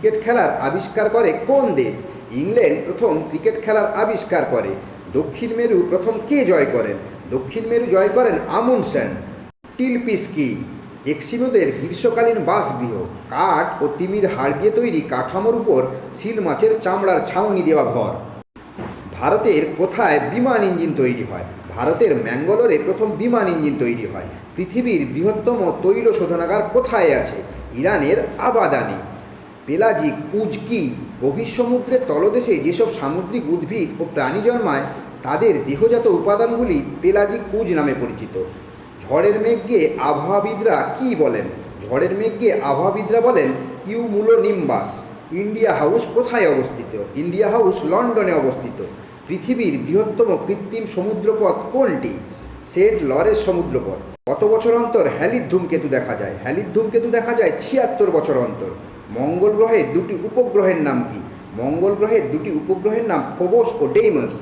Cricket খেলার আবিষ্কার করে কোন দেশ? ইংল্যান্ড প্রথম ক্রিকেট খেলার আবিষ্কার করে। দক্ষিণ মেরু প্রথম কে জয় করেন? দক্ষিণ মেরু জয় করেন আমুনসেন টিলপিস্কি এক্সিমোদের গ্রীষ্মকালীন বাসগৃহ, কাঠ ও তিমির হাড় দিয়ে তৈরি কাঠামোর উপর সিল মাছের চামড়ার ছাউনি দেওয়া ঘর। ভারতের কোথায় বিমান ইঞ্জিন তৈরি হয়? ভারতের ম্যাঙ্গালোরে প্রথম বিমান ইঞ্জিন তৈরি হয়। পৃথিবীর বৃহত্তম তৈল শোধনাগার কোথায় আছে? ইরানের আবাদানে। পেলাজিক উজ কি গভীর সমুদ্রের তলদেশে যেসব সামুদ্রিক উদ্ভিদ ও প্রাণী জন্মায়, তাদের দেহজাত উপাদানগুলি পেলাজিক উজ নামে পরিচিত। ঝড়ের মেঘকে আবহাওয়াবিদরা কী বলেন? ঝড়ের মেঘকে আবহাওয়াবিদরা বলেন কিউমুলো নিম্বাস ইন্ডিয়া হাউস কোথায় অবস্থিত? ইন্ডিয়া হাউস লন্ডনে অবস্থিত। পৃথিবীর বৃহত্তম কৃত্রিম সমুদ্রপথ কোনটি? সেট লরেস সমুদ্রপথ। কত বছর অন্তর হ্যালির ধূমকেতু দেখা যায়? হ্যালির ধূমকেতু দেখা যায় ছিয়াত্তর বছর অন্তর। মঙ্গল গ্রহে দুটি উপগ্রহের নাম কি? মঙ্গল গ্রহের দুটি উপগ্রহের নাম ফোবস ও ডেইমাস।